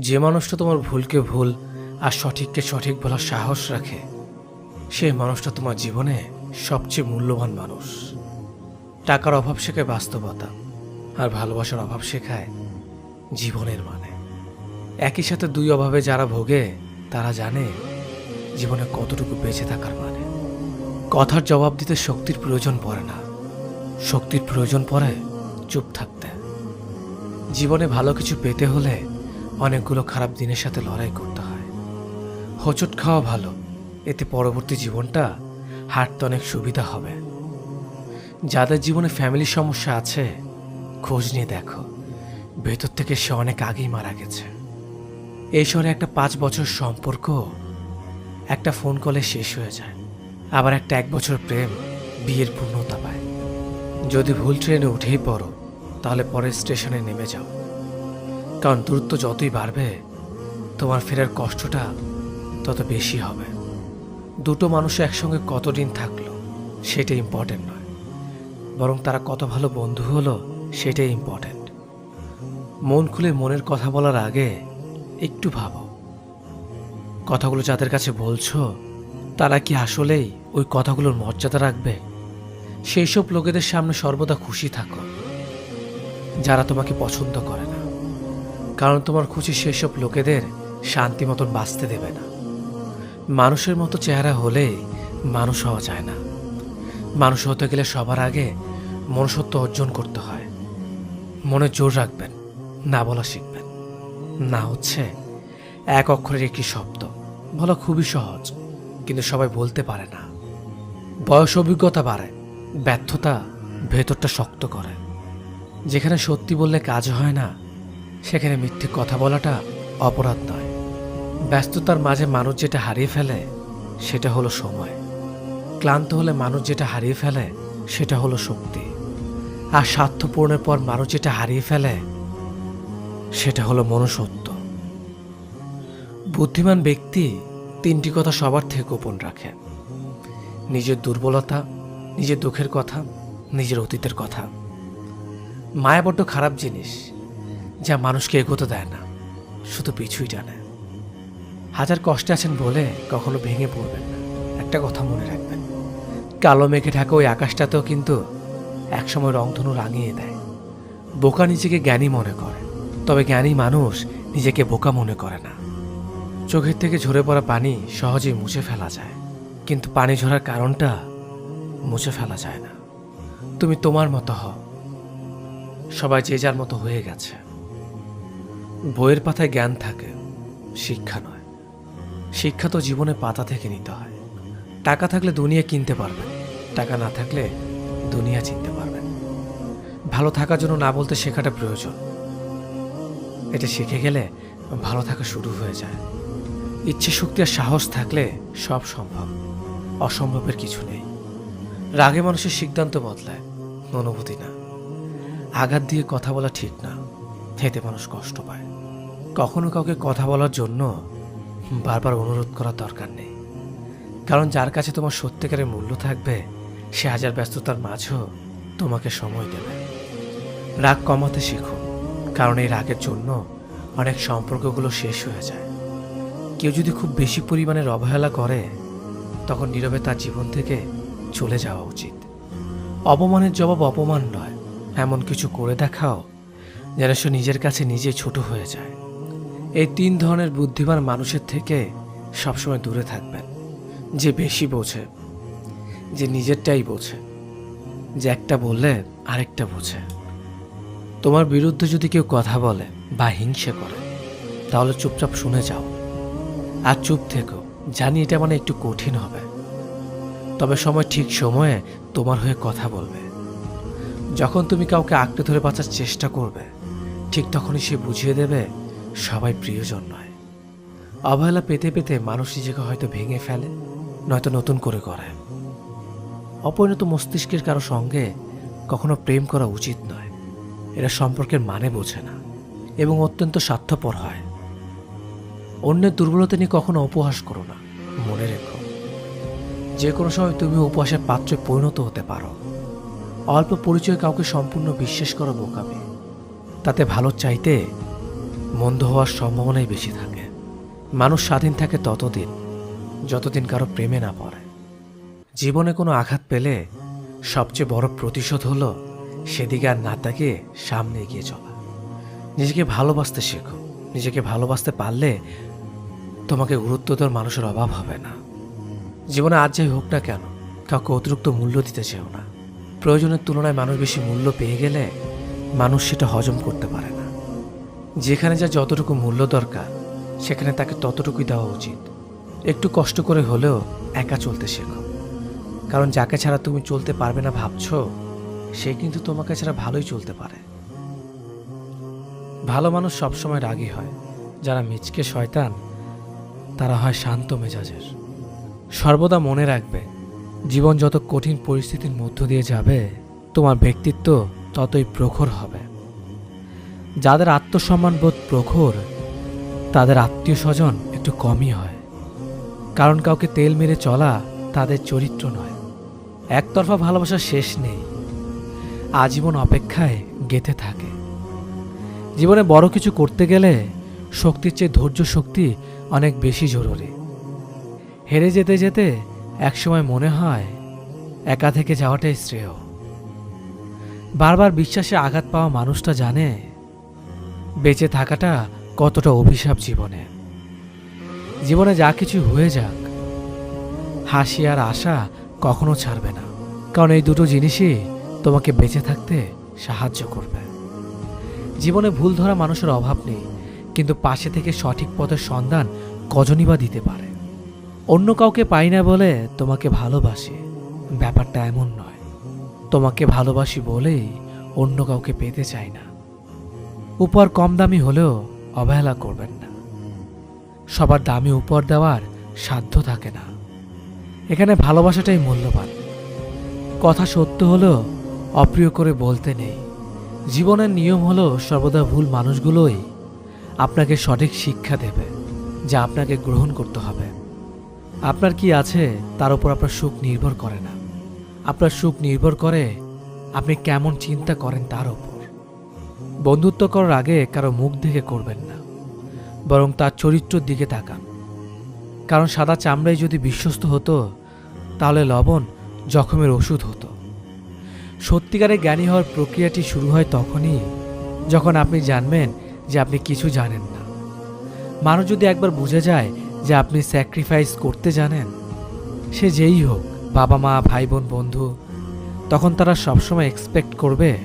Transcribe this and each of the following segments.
যে মানুষটা তোমার ভুলকে ভুল আর সঠিককে সঠিক বলার সাহস রাখে সেই মানুষটা তোমার জীবনে সবচেয়ে মূল্যবান মানুষ। টাকার অভাব শেখায় বাস্তবতা আর ভালোবাসার অভাব শেখায় জীবনের মানে। একই সাথে দুই অভাবে যারা ভোগে, তারা জানে জীবনে কতটুকু বেঁচে থাকার মানে। কথার জবাব দিতে শক্তির প্রয়োজন পড়ে না। শক্তির প্রয়োজন পড়ে চুপ থাকতে। জীবনে ভালো কিছু পেতে হলে অনেকগুলো খারাপ দিনের সাথে লড়াই করতে হয়। হোঁচট খাওয়া ভালো, এতে পরবর্তী জীবনটা হাঁটতে অনেক সুবিধা হবে। যাদের জীবনে ফ্যামিলির সমস্যা আছে, খোঁজ নিয়ে দেখো। ভেতর থেকে সে অনেক আগেই মারা গেছে। এই শহরে একটা পাঁচ বছর সম্পর্ক, একটা ফোন কলে শেষ হয়ে যায়। আবার একটা এক বছর প্রেম, বিয়ের পূর্ণতা পায়। যদি ভুল ট্রেনে উঠেই পড়ো, তাহলে পরের স্টেশনে নেমে যাও। কারণ দূরত্ব যতই বাড়বে, তোমার ফেরার কষ্টটা তত বেশি হবে। দুটো মানুষ একসঙ্গে কতদিন থাকল সেটা ইম্পর্টেন্ট নয়। বরং তারা কত ভালো বন্ধু হলো, সেটাই ইম্পর্টেন্ট মন খুলে মনের কথা বলার আগে একটু ভাবো। কথাগুলো যাদের কাছে বলছো, তারা কি আসলেই ওই কথাগুলোর মর্যাদা রাখবে? সেই সব লোকেদের সামনে সর্বদা খুশি থাকো। যারা তোমাকে পছন্দ করে না। কারণ তোমার খুশি সেসব লোকেদের শান্তি মতন বাঁচতে দেবে না। মানুষের মতো চেহারা হলে মানুষ হওয়া যায় না। মানুষ হতে গেলে সবার আগে মনুষ্যত্ব অর্জন করতে হয়। মনে জোর রাখবেন, না বলা শিখবেন। না হচ্ছে এক অক্ষরের একটি শব্দ, বলা খুবই সহজ, কিন্তু সবাই বলতে পারে না। বয়স অভিজ্ঞতা বাড়ে, ব্যর্থতা ভেতরটা শক্ত করে। যেখানে সত্যি বললে কাজ হয় না সেখানে মিথ্যে কথা বলাটা অপরাধ নয়। ব্যস্ততার মাঝে মানুষ যেটা হারিয়ে ফেলে, সেটা হলো সময়। ক্লান্ত হলে মানুষ যেটা হারিয়ে ফেলে, সেটা হলো শক্তি। আর স্বার্থ পূরণের পর মানুষ যেটা হারিয়ে ফেলে, সেটা হলো মনুষ্যত্ব। বুদ্ধিমান ব্যক্তি তিনটি কথা সবার থেকে গোপন রাখে। নিজের দুর্বলতা, নিজের দুঃখের কথা, নিজের অতীতের কথা। মায়া বড্ড খারাপ জিনিস যা মানুষকে এগোতে দেয় না, শুধু পিছুই টানে। হাজার কষ্টে আছেন বলে কখনো ভেঙে পড়বেন না, একটা কথা মনে রাখবেন। কালো মেঘে ঢাকা ওই আকাশটাতেও কিন্তু একসময় রংধনু রাঙিয়ে দেয়। বোকা নিজেকে জ্ঞানী মনে করে, তবে জ্ঞানী মানুষ নিজেকে বোকা মনে করে না। চোখের থেকে ঝরে পড়া পানি সহজেই মুছে ফেলা যায়, কিন্তু পানি ঝরার কারণটা মুছে ফেলা যায় না। তুমি তোমার মতো হও, সবাই যে যার মতো হয়ে গেছে। বইয়ের পাতায় জ্ঞান থাকে, শিক্ষা নয়। শিক্ষা তো জীবনে পাতা থেকে নিতে হয়। টাকা থাকলে দুনিয়া কিনতে পারবেন টাকা না থাকলে দুনিয়া চিনতে পারবেন ভালো থাকার জন্য না বলতে শেখাটা প্রয়োজন। এটা শিখে গেলে ভালো থাকা শুরু হয়ে যায়। ইচ্ছে, শক্তি আর সাহস থাকলে সব সম্ভব। অসম্ভবের কিছু নেই। রাগে মানুষের সিদ্ধান্ত বদলায়, অনুভূতি না। আঘাত দিয়ে কথা বলা ঠিক না। এতে মানুষ কষ্ট পায়। কখনো কাউকে কথা বলার জন্য বারবার অনুরোধ করার দরকার নেই। কারণ যার কাছে তোমার সত্যিকারের মূল্য থাকবে, সে হাজার ব্যস্ততার মাঝেও তোমাকে সময় দেবে। রাগ কমাতে শেখো, কারণ এই রাগের জন্য অনেক সম্পর্কগুলো শেষ হয়ে যায়। কেউ যদি খুব বেশি পরিমাণের অবহেলা করে, তখন নীরবে তার জীবন থেকে চলে যাওয়া উচিত। অপমানের জবাব অপমান নয়, এমন কিছু করে দেখাও যেন সে নিজের কাছে নিজে ছোট হয়ে যায়। এই তিন ধরনের বুদ্ধিমান মানুষের থেকে সবসময় দূরে থাকবেন। যে বেশি বোঝে, যে নিজেরটাই বোঝে, যে একটা বললে আরেকটা বোঝে। তোমার বিরুদ্ধে যদি কেউ কথা বলে বা হিংসে করে, তাহলে চুপচাপ শুনে যাও। আর চুপ থেকো, জানি এটা মানে একটু কঠিন হবে। তবে সময় ঠিক সময়ে তোমার হয়ে কথা বলবে। যখন তুমি কাউকে আঁকড়ে ধরে বাঁচার চেষ্টা করবে ঠিক তখনই সে বুঝিয়ে দেবে, সবাই প্রিয়জন নয়। অবহেলা পেতে পেতে মানুষ নিজেকে হয়তো ভেঙে ফেলে, নয়তো নতুন করে করে অপরিণত মস্তিষ্কের কারও সঙ্গে কখনো প্রেম করা উচিত নয়। এরা সম্পর্কের মানে বোঝে না এবং অত্যন্ত স্বার্থপর হয়। অন্যের দুর্বলতা নিয়ে কখনো উপহাস করো না, মনে রেখো। যে কোনো সময় তুমি উপহাসের পাত্রে পরিণত হতে পারো। অল্প পরিচয় কাউকে সম্পূর্ণ বিশ্বাস করা বোকামি। তাতে ভালো চাইতে মন্দ হওয়ার সম্ভাবনাই বেশি থাকে। মানুষ স্বাধীন থাকে ততদিন, যতদিন কারও প্রেমে না পড়ে। জীবনে কোনো আঘাত পেলে সবচেয়ে বড় প্রতিশোধ হলো সেদিকে আর না তাকিয়ে সামনে এগিয়ে চলা। নিজেকে ভালোবাসতে শেখো। নিজেকে ভালোবাসতে পারলে তোমাকে গুরুত্ব দেওয়ার মানুষের অভাব হবে না। জীবনে আজ যাই হোক না কেন, কাউকে অতিরিক্ত মূল্য দিতে চেও না। প্রয়োজনের তুলনায় মানুষ বেশি মূল্য পেয়ে গেলে মানুষ সেটা হজম করতে পারে না। যেখানে যা যতটুকু মূল্য দরকার, সেখানে তাকে ততটুকুই দেওয়া উচিত। একটু কষ্ট করে হলেও একা চলতে শেখো। কারণ যাকে ছাড়া তুমি চলতে পারবে না ভাবছ, সে কিন্তু তোমাকে ছাড়া ভালোই চলতে পারে। ভালো মানুষ সবসময় রাগী হয়। যারা মিচকে শয়তান, তারা হয় শান্ত মেজাজের। সর্বদা মনে রাখবে, জীবন যত কঠিন পরিস্থিতির মধ্য দিয়ে যাবে, তোমার ব্যক্তিত্ব ততই প্রখর হবে। যাদের আত্মসম্মানবোধ প্রখর, তাদের আত্মীয় স্বজন একটু কমই হয়। কারণ কাউকে তেল মেরে চলা তাদের চরিত্র নয়। একতরফা ভালোবাসা শেষ নেই। আজীবন অপেক্ষায় গেঁথে থাকে। জীবনে বড় কিছু করতে গেলে শক্তির চেয়ে ধৈর্য শক্তি অনেক বেশি জরুরি। হেরে যেতে যেতে একসময় মনে হয় একা থেকে যাওয়াটাই শ্রেয়। বারবার বিশ্বাসে আঘাত পাওয়া মানুষটা জানে বেঁচে থাকাটা কতটা অভিশাপ জীবনে। জীবনে যা কিছু হয়ে যাক, হাসি আর আশা কখনো ছাড়বে না। কারণ এই দুটো জিনিসই তোমাকে বেঁচে থাকতে সাহায্য করবে। জীবনে ভুল ধরা মানুষের অভাব নেই, কিন্তু পাশে থেকে সঠিক পথের সন্ধান কজনই বা দিতে পারে। অন্য কাউকে পাই না বলে তোমাকে ভালোবাসি। ব্যাপারটা এমন নয়। তোমাকে ভালোবাসি বলেই অন্য কাউকে পেতে চাই না। উপর কম দামি হলেও অবহেলা করবেন না। সবার দামি উপর দেওয়ার সাধ্য থাকে না। এখানে ভালোবাসাটাই মূল্যবান। কথা সত্য হলেও অপ্রিয় করে বলতে নেই। জীবনের নিয়ম হলো সর্বদা ভুল মানুষগুলোই আপনাকে সঠিক শিক্ষা দেবে, যা আপনাকে গ্রহণ করতে হবে। আপনার কি আছে তার উপর আপনার সুখ নির্ভর করে না। আপনার সুখ নির্ভর করে আপনি কেমন চিন্তা করেন তার উপর। বন্ধুত্ব করার আগে কারও মুখ দেখে করবেন না, বরং তার চরিত্রের দিকে তাকান। কারণ সাদা চামড়াই যদি বিশ্বস্ত হতো, তাহলে লবণ জখমের ওষুধ হতো। সত্যিকারে জ্ঞানী হওয়ার প্রক্রিয়াটি শুরু হয় তখনই, যখন আপনি জানবেন যে আপনি কিছু জানেন না। মানুষ যদি একবার বুঝে যায় যে আপনি স্যাক্রিফাইস করতে জানেন, সে যেই হোক বাবা মা, ভাই বোন, বন্ধু, তখন তারা সবসময় এক্সপেক্ট করবে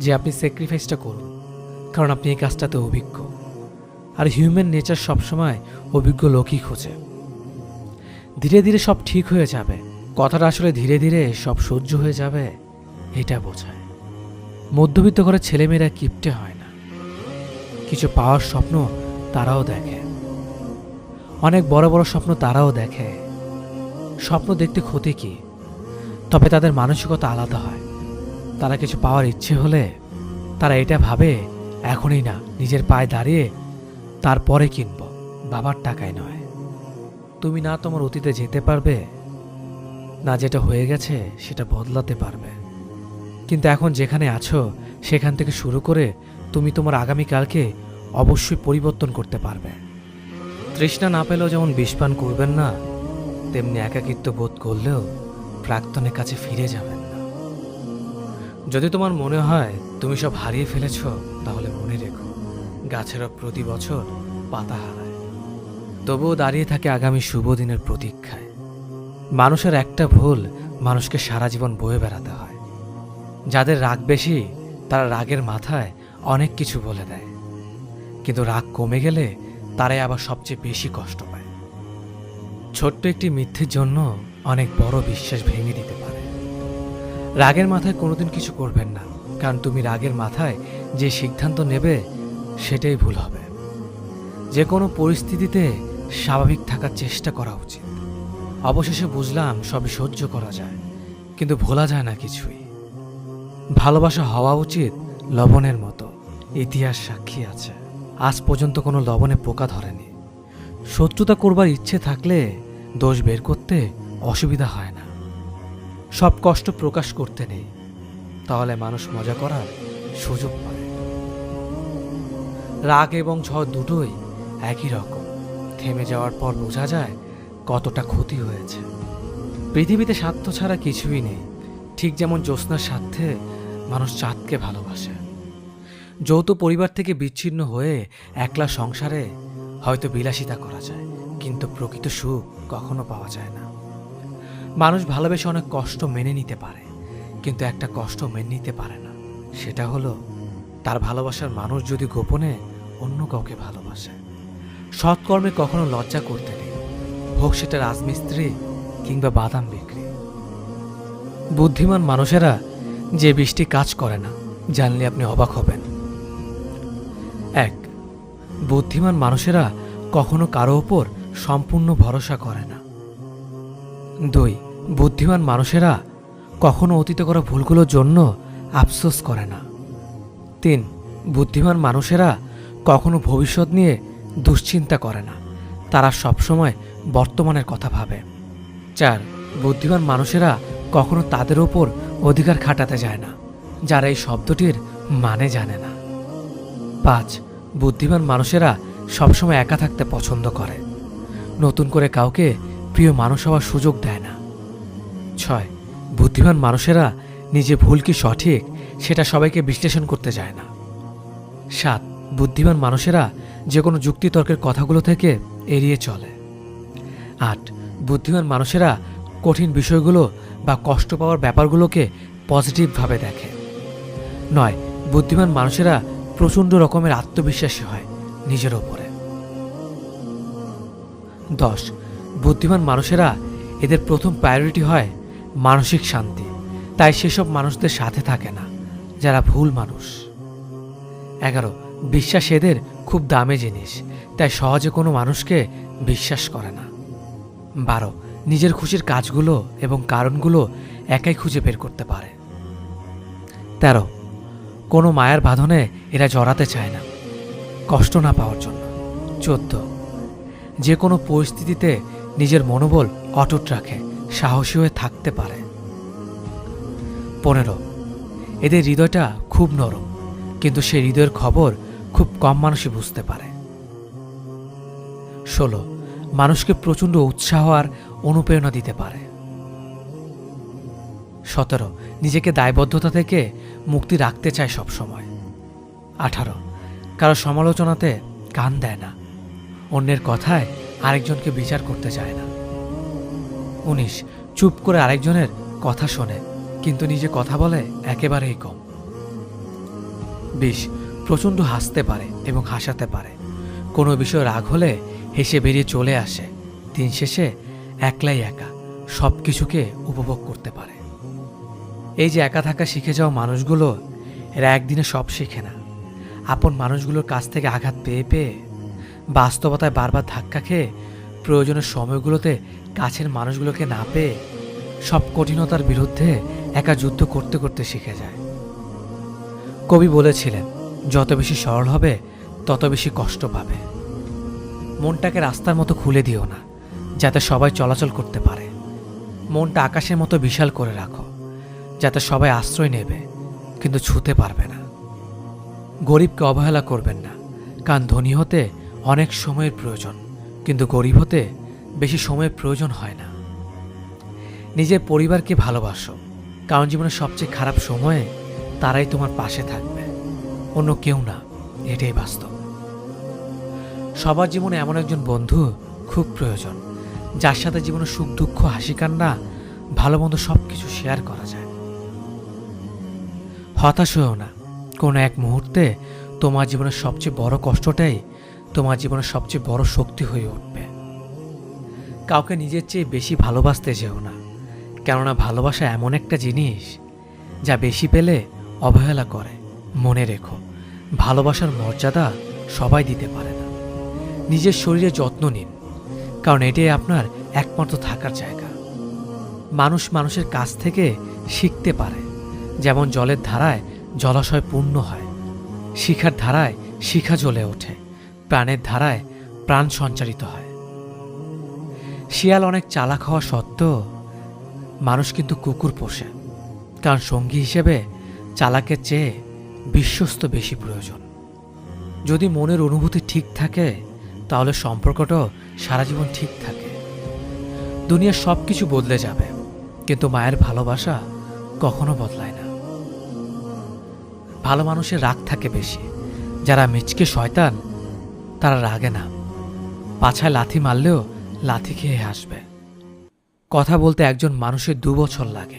যে আপনি স্যাক্রিফাইসটা করুন, কারণ আপনি এই কাজটাতে অভিজ্ঞ। আর হিউম্যান নেচার সবসময় অভিজ্ঞ লোকই খোঁজে। ধীরে ধীরে সব ঠিক হয়ে যাবে। কথাটা আসলে ধীরে ধীরে সব সহ্য হয়ে যাবে, এটা বোঝায়। মধ্যবিত্ত ঘরের ছেলেমেয়েরা কিপটে হয় না। কিছু পাওয়ার স্বপ্ন তারাও দেখে। অনেক বড় বড় স্বপ্ন তারাও দেখে। স্বপ্ন দেখতে ক্ষতি কি? তবে তাদের মানসিকতা আলাদা হয়। তারা কিছু পাওয়ার ইচ্ছে হলে তারা এটা ভাবে, এখনই না, নিজের পায়ে দাঁড়িয়ে তারপরে কিনব, বাবার টাকায় নয়। তুমি না তোমার অতীতে যেতে পারবে, না যেটা হয়ে গেছে সেটা বদলাতে পারবে। কিন্তু এখন যেখানে আছো, সেখান থেকে শুরু করে তুমি তোমার আগামীকালকে অবশ্যই পরিবর্তন করতে পারবে। তৃষ্ণা না পেলেও যেমন বিষপান করবেন না তেমনি একাকিত্ব বোধ করলেও প্রাক্তনের কাছে ফিরে যাবেন না। যদি তোমার মনে হয় তুমি সব হারিয়ে ফেলেছ, তাহলে মনে রেখো, গাছেরা প্রতি বছর পাতা হারায়। তবুও দাঁড়িয়ে থাকে আগামী শুভ দিনের প্রতীক্ষায়। মানুষের একটা ভুল মানুষকে সারা জীবন বয়ে বেড়াতে হয়। যাদের রাগ বেশি, তারা রাগের মাথায় অনেক কিছু বলে দেয়। কিন্তু রাগ কমে গেলে তারাই আবার সবচেয়ে বেশি কষ্ট পায়। ছোট্ট একটি মিথ্যের জন্য অনেক বড় বিশ্বাস ভেঙে দিতে পারে। রাগের মাথায় কোনোদিন কিছু করবেন না, কারণ তুমি রাগের মাথায় যে সিদ্ধান্ত নেবে, সেটাই ভুল হবে। যে কোনো পরিস্থিতিতে স্বাভাবিক থাকার চেষ্টা করা উচিত। অবশেষে বুঝলাম সবই সহ্য করা যায়, কিন্তু ভোলা যায় না কিছুই। ভালোবাসা হওয়া উচিত লবণের মতো, ইতিহাস সাক্ষী আছে। আজ পর্যন্ত কোনো লবণে পোকা ধরেনি। শত্রুতা করবার ইচ্ছে থাকলে দোষ বের করতে অসুবিধা হয় না। সব কষ্ট প্রকাশ করতে নেই, তাহলে মানুষ মজা করার সুযোগ পায়। রাগ এবং ঝড় দুটোই একই রকম। থেমে যাওয়ার পর বোঝা যায় কতটা ক্ষতি হয়েছে। পৃথিবীতে স্বার্থ ছাড়া কিছুই নেই। ঠিক যেমন জ্যোৎস্নার স্বার্থে মানুষ চাঁদকে ভালোবাসে। যৌথ পরিবার থেকে বিচ্ছিন্ন হয়ে একলা সংসারে হয়তো বিলাসিতা করা যায়, কিন্তু প্রকৃত সুখ কখনো পাওয়া যায় না। মানুষ ভালোবেসে অনেক কষ্ট মেনে নিতে পারে, কিন্তু একটা কষ্ট মেনে নিতে পারে না। সেটা হলো, তার ভালোবাসার মানুষ যদি গোপনে অন্য কাউকে ভালোবাসে, সৎকর্মে কখনো লজ্জা করতে নেই, হোক সেটা রাজমিস্ত্রি কিংবা বাদাম বিক্রি। বুদ্ধিমান মানুষেরা যে বৃষ্টি কাজ করে না, জানলে আপনি অবাক হবেন। এক বুদ্ধিমান মানুষেরা কখনো কারও ওপর সম্পূর্ণ ভরসা করে না। দুই, বুদ্ধিমান মানুষেরা কখনো অতীতে করা ভুলগুলোর জন্য আফসোস করে না। তিন, বুদ্ধিমান মানুষেরা কখনো ভবিষ্যৎ নিয়ে দুশ্চিন্তা করে না। তারা সবসময় বর্তমানের কথা ভাবে। চার, বুদ্ধিমান মানুষেরা কখনো তাদের ওপর অধিকার খাটাতে যায় না। যারা এই শব্দটির মানে জানে না। পাঁচ বুদ্ধিমান মানুষেরা সবসময় একা থাকতে পছন্দ করে। নতুন করে কাউকে প্রিয় মানুষ হওয়ার সুযোগ দেয় না। ছয়, বুদ্ধিমান মানুষেরা নিজে ভুল কি সঠিক সেটা সবাইকে বিশ্লেষণ করতে যায় না। সাত, বুদ্ধিমান মানুষেরা যে কোনো যুক্তিতর্কের কথাগুলো থেকে এড়িয়ে চলে। আট, বুদ্ধিমান মানুষেরা কঠিন বিষয়গুলো বা কষ্ট পাওয়ার ব্যাপারগুলোকে পজিটিভভাবে দেখে। নয়, বুদ্ধিমান মানুষেরা প্রচণ্ড রকমের আত্মবিশ্বাসী হয় নিজের ওপরে। দশ, বুদ্ধিমান মানুষেরা এদের প্রথম প্রায়োরিটি হয় মানসিক শান্তি। তাই সেসব মানুষদের সাথে থাকে না, যারা ভুল মানুষ। এগারো, বিশ্বাস এদের খুব দামি জিনিস, তাই সহজে কোনো মানুষকে বিশ্বাস করে না। বারো, নিজের খুশির কাজগুলো এবং কারণগুলো একাই খুঁজে বের করতে পারে। তেরো কোনো মায়ের বাঁধনে এরা জড়াতে চায় না। কষ্ট না পাওয়ার জন্য। চোদ্দ। যে কোনো পরিস্থিতিতে নিজের মনোবল অটুট রাখে, সাহসী হয়ে থাকতে পারে। পনেরো। এদের হৃদয়টা খুব নরম, কিন্তু সেই হৃদয়ের খবর খুব কম মানুষই বুঝতে পারে। ষোলো। মানুষকে প্রচণ্ড উৎসাহ আর অনুপ্রেরণা দিতে পারে। সতেরো। নিজেকে দায়বদ্ধতা থেকে মুক্তি রাখতে চায় সবসময় আঠারো, কারও সমালোচনাতে কান দেয় না। অন্যের কথায় আরেকজনকে বিচার করতে চায় না। উনিশ, চুপ করে আরেকজনের কথা শোনে, কিন্তু নিজে কথা বলে একেবারেই কম। বিশ, প্রচণ্ড হাসতে পারে এবং হাসাতে পারে। কোনো বিষয় রাগ হলে হেসে বেরিয়ে চলে আসে। দিন শেষে একলাই একা সব কিছুকে উপভোগ করতে পারে। এই যে একা থাকা শিখে যাওয়া মানুষগুলো, এরা একদিনে সব শেখে না। আপন মানুষগুলোর কাছ থেকে আঘাত পেয়ে পেয়ে বাস্তবতায় বারবার ধাক্কা খেয়ে প্রয়োজনের সময়গুলোতে কাছের মানুষগুলোকে না পেয়ে সব কঠিনতার বিরুদ্ধে একা যুদ্ধ করতে করতে শিখে যায়। কবি বলেছিলেন, যত বেশি সরল হবে, তত বেশি কষ্ট পাবে। মনটাকে রাস্তার মতো খুলে দিও না, যাতে সবাই চলাচল করতে পারে। মনটা আকাশের মতো বিশাল করে রাখো। যাতে সবাই আশ্রয় নেবে, কিন্তু ছুতে পারবে না। গরিবকে অবহেলা করবেন না, কারণ ধনী হতে অনেক সময়ের প্রয়োজন, কিন্তু গরিব হতে বেশি সময়ের প্রয়োজন হয় না। নিজের পরিবারকে ভালোবাসো, কারণ জীবনের সবচেয়ে খারাপ সময়ে তারাই তোমার পাশে থাকবে, অন্য কেউ না, এটাই বাস্তব। সবার জীবনে এমন একজন বন্ধু খুব প্রয়োজন, যার সাথে জীবনে সুখ, দুঃখ, হাসি, কান্না, ভালো মন্দ সব কিছু শেয়ার করা যায়। হতাশ হয়েও না। কোনো এক মুহূর্তে তোমার জীবনের সবচেয়ে বড় কষ্টটাই তোমার জীবনের সবচেয়ে বড় শক্তি হয়ে উঠবে। কাউকে নিজের চেয়ে বেশি ভালোবাসতে যেও না। কেননা ভালোবাসা এমন একটা জিনিস যা বেশি পেলে অবহেলা করে। মনে রেখো, ভালোবাসার মর্যাদা সবাই দিতে পারে না। নিজের শরীরে যত্ন নিন, কারণ এটাই আপনার একমাত্র থাকার জায়গা। মানুষ মানুষের কাছ থেকে শিখতে পারে। যেমন জলের ধারায় জলাশয় পূর্ণ হয়, শিখার ধারায় শিখা জ্বলে ওঠে, প্রাণের ধারায় প্রাণ সঞ্চারিত হয়। শিয়াল অনেক চালাক হওয়া সত্ত্বেও মানুষ কিন্তু কুকুর পোষে, কারণ সঙ্গী হিসেবে চালাকের চেয়ে বিশ্বস্ত বেশি প্রয়োজন। যদি মনের অনুভূতি ঠিক থাকে, তাহলে সম্পর্কটাও সারা জীবন ঠিক থাকে। দুনিয়ার সব কিছু বদলে যাবে, কিন্তু মায়ের ভালোবাসা কখনো বদলায় না। ভালো মানুষের রাগ থাকে বেশি। যারা মিচকে শয়তান, তারা রাগে না। পাছায় লাথি মারলেও লাথি খেয়ে হাসবে। কথা বলতে একজন মানুষের দু বছর লাগে।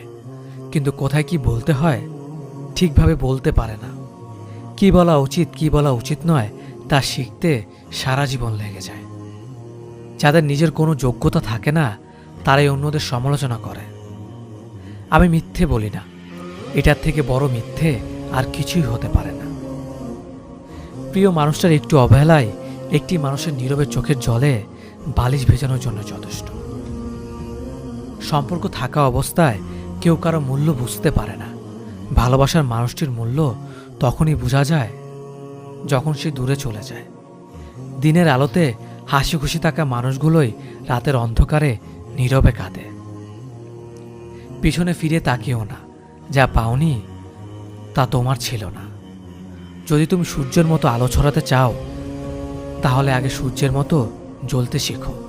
কিন্তু কোথায় কি বলতে হয়, ঠিকভাবে বলতে পারে না। কি বলা উচিত, কি বলা উচিত নয়, তা শিখতে সারা জীবন লেগে যায়। যাদের নিজের কোনো যোগ্যতা থাকে না, তারাই অন্যদের সমালোচনা করে। আমি মিথ্যে বলি না। এটার থেকে বড় মিথ্যে আর কিছুই হতে পারে না। প্রিয় মানুষটার একটু অবহেলায় একটি মানুষের নীরবে চোখের জলে বালিশ ভেজানোর জন্য যথেষ্ট। সম্পর্ক থাকা অবস্থায় কেউ কারও মূল্য বুঝতে পারে না। ভালোবাসার মানুষটির মূল্য তখনই বোঝা যায় যখন সে দূরে চলে যায়। দিনের আলোতে হাসি খুশি থাকা মানুষগুলোই রাতের অন্ধকারে নীরবে কাঁদে। পিছনে ফিরে তাকিও না, যা পাওনি তা তোমার ছিল না। যদি তুমি সূর্যের মতো আলো ছড়াতে চাও, তাহলে আগে সূর্যের মতো জ্বলতে শেখো।